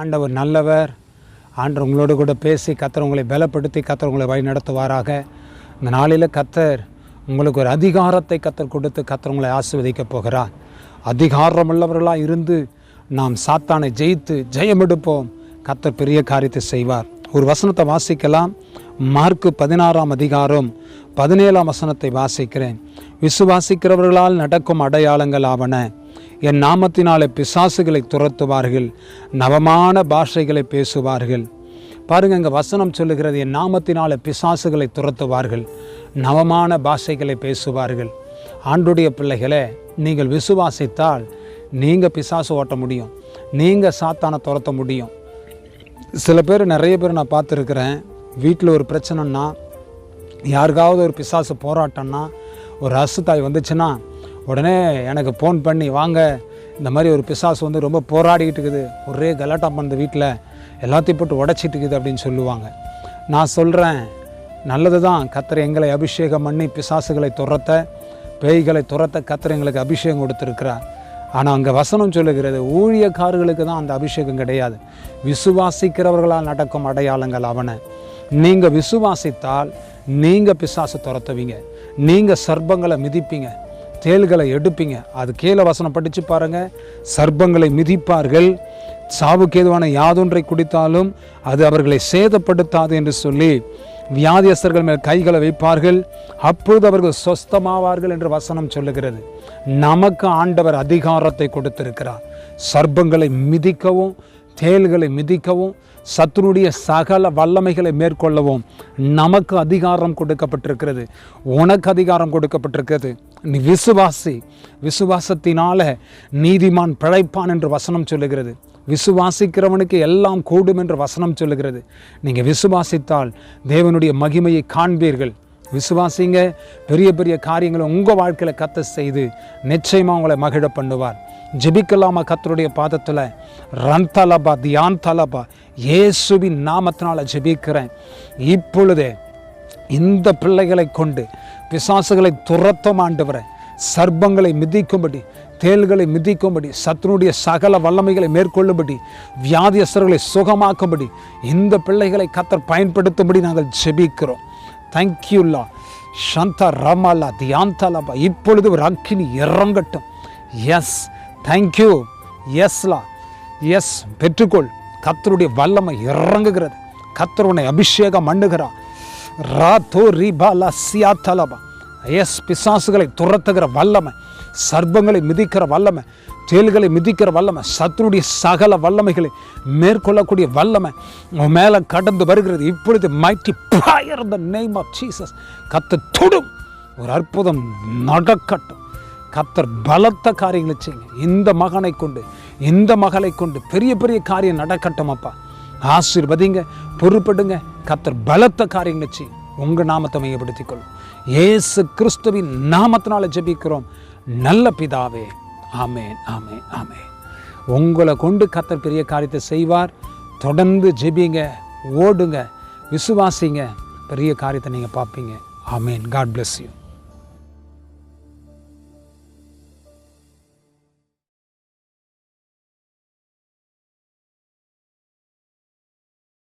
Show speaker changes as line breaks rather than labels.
ஆண்டவர் நல்லவர். ஆண்டவர் உங்களோடு கூட பேசி கத்தர் உங்களை பலப்படுத்தி கத்தர் உங்களை வழி நடத்துவாராக இந்த நாளில் கத்தர் உங்களுக்கு ஒரு அதிகாரத்தை கத்தர் கொடுத்து கத்தர் உங்களை ஆசிர்வதிக்கப் போகிறார். அதிகாரமுள்ளவர்களாக இருந்து நாம் சாத்தானை ஜெயித்து ஜெயமெடுப்போம். கத்தர் பெரிய காரியத்தை செய்வார். ஒரு வசனத்தை வாசிக்கலாம். மார்க்கு பதினாறாம் அதிகாரம் பதினேழாம் வசனத்தை வாசிக்கிறேன். விசுவாசிக்கிறவர்களால் நடக்கும் அடையாளங்கள் ஆவன. என் நாமத்தினாலே பிசாசுகளை துரத்துவார்கள் நவமான பாஷைகளை பேசுவார்கள். பாருங்க இங்கே வசனம் சொல்லுகிறது என் நாமத்தினாலே பிசாசுகளை துரத்துவார்கள் நவமான பாஷைகளை பேசுவார்கள். ஆண்டுடைய பிள்ளைகளை நீங்கள் விசுவாசித்தால் நீங்கள் பிசாசு ஓட்ட முடியும் நீங்கள் சாத்தானை துரத்த முடியும். சில பேர் நிறைய பேர் நான் பார்த்துருக்குறேன் வீட்டில் ஒரு பிரச்சனைன்னா யாருக்காவது ஒரு பிசாசு போராட்டம்னா ஒரு அரசு தாய் வந்துச்சுன்னா உடனே எனக்கு ஃபோன் பண்ணி வாங்க இந்த மாதிரி ஒரு பிசாசு வந்து ரொம்ப போராடிக்கிட்டு இருக்குது. ஒரே கலாட்டா பண்ணுது வீட்டில் எல்லாத்தையும் போட்டு உடச்சிட்டு இருக்குது அப்படின்னு சொல்லுவாங்க. நான் சொல்கிறேன் நல்லது தான். கத்தர் எங்களை அபிஷேகம் பண்ணி பிசாசுகளை துரத்த பேய்களை துரத்த கத்தர் எங்களுக்கு அபிஷேகம் கொடுத்துருக்கிறார். ஆனால் அங்கே வசனம் சொல்லுகிறது ஊழியக்காரர்களுக்கு தான் அந்த அபிஷேகம் கிடையாது. விசுவாசிக்கிறவர்களால் நடக்கும் அடையாளங்கள் அவனை. நீங்கள் விசுவாசித்தால் நீங்கள் பிசாசு துரத்துவீங்க. நீங்கள் சர்ப்பங்களை மிதிப்பீங்க. தேள்களை எடுப்பீங்க. அது கீழே வசனம் படித்து பாருங்கள் சர்ப்பங்களை மிதிப்பார்கள். சாவுக்கேதுவான யாதொன்றை குடித்தாலும் அது அவர்களை சேதப்படுத்தாது என்று சொல்லி வியாதியஸ்தர்கள் மேல் கைகளை வைப்பார்கள். அப்பொழுது அவர்கள் சொஸ்தமாவார்கள் என்று வசனம் சொல்லுகிறது. நமக்கு ஆண்டவர் அதிகாரத்தை கொடுத்திருக்கிறார். சர்ப்பங்களை மிதிக்கவும் செயல்களை மிதிக்கவும் சத்துருடைய சகல வல்லமைகளை மேற்கொள்ளவும் நமக்கு அதிகாரம் கொடுக்கப்பட்டிருக்கிறது. உனக்கு அதிகாரம் கொடுக்கப்பட்டிருக்கிறது. நீ விசுவாசி. விசுவாசத்தினால நீதிமான் பிழைப்பான் என்று வசனம் சொல்லுகிறது. விசுவாசிக்கிறவனுக்கு எல்லாம் கூடும் என்று வசனம் சொல்லுகிறது. நீங்கள் விசுவாசித்தால் தேவனுடைய மகிமையை காண்பீர்கள். விசுவாசிங்க பெரிய பெரிய காரியங்களை உங்கள் வாழ்க்கையில் கத்த செய்து நிச்சயமாக உங்களை மகிழ பண்ணுவார். ஜெபிக்கலாமா கத்தருடைய பாதத்தில்? ரன் தலபா தியான் தலபா இயேசுவின் நாமத்தினால ஜெபிக்கிறேன். இப்பொழுதே இந்த பிள்ளைகளை கொண்டு பிசாசுகளை துரத்தம் ஆண்டவரை சர்ப்பங்களை மிதிக்கும்படி தேள்களை மிதிக்கும்படி சத்துனுடைய சகல வல்லமைகளை மேற்கொள்ளும்படி வியாதியஸ்தர்களை சுகமாக்கும்படி இந்த பிள்ளைகளை கத்தர் பயன்படுத்தும்படி நாங்கள் ஜெபிக்கிறோம். தேங்க்யூல்லா சந்தா ரமாலா தியாந்தாலாபா இப்பொழுது ஒரு அக்கினி இறங்கட்டும் எஸ் தேங்க்யூ எஸ்லா எஸ் பெற்றுக்கொள் கத்தருடைய வல்லமை இறங்குகிறது கத்தர் உன்னை அபிஷேகம் பண்ணுகிறார் ரா தோ ரிபாலா சியா தலபா எஸ் பிசாசுகளை துரத்துகிற வல்லமை சர்ப்பங்களை மிதிக்கிற வல்லமை தேள்களை மிதிக்கிற வல்லமை சத்துருடைய சகல வல்லமைகளை மேற்கொள்ளக்கூடிய வல்லமை உன் மேலே கடந்து வருகிறது. இப்பொழுது mighty fire the name of Jesus கத்த தொடும். ஒரு அற்புதம் நடக்கட்டும். கத்தர் பலத்த காரியங்களை செய்யுங்க. இந்த மகனை கொண்டு இந்த மகளை கொண்டு பெரிய பெரிய காரியம் நடக்கட்டும் அப்பா. ஆசீர்வதிங்க பொறுப்படுங்க. கத்தர் பலத்த காரியங்களை செய்யும் உங்கள் நாமத்தை மையப்படுத்திக் கொள்ளும் ஏசு கிறிஸ்துவின் நாமத்தினால ஜெபிக்கிறோம். நல்ல பிதாவே. ஆமேன் ஆமேன் ஆமேன். உங்களை கொண்டு கத்தர் பெரிய காரியத்தை செய்வார். தொடர்ந்து ஜெபிங்க ஓடுங்க விசுவாசிங்க. பெரிய காரியத்தை நீங்கள் பார்ப்பீங்க. ஆமேன். God bless you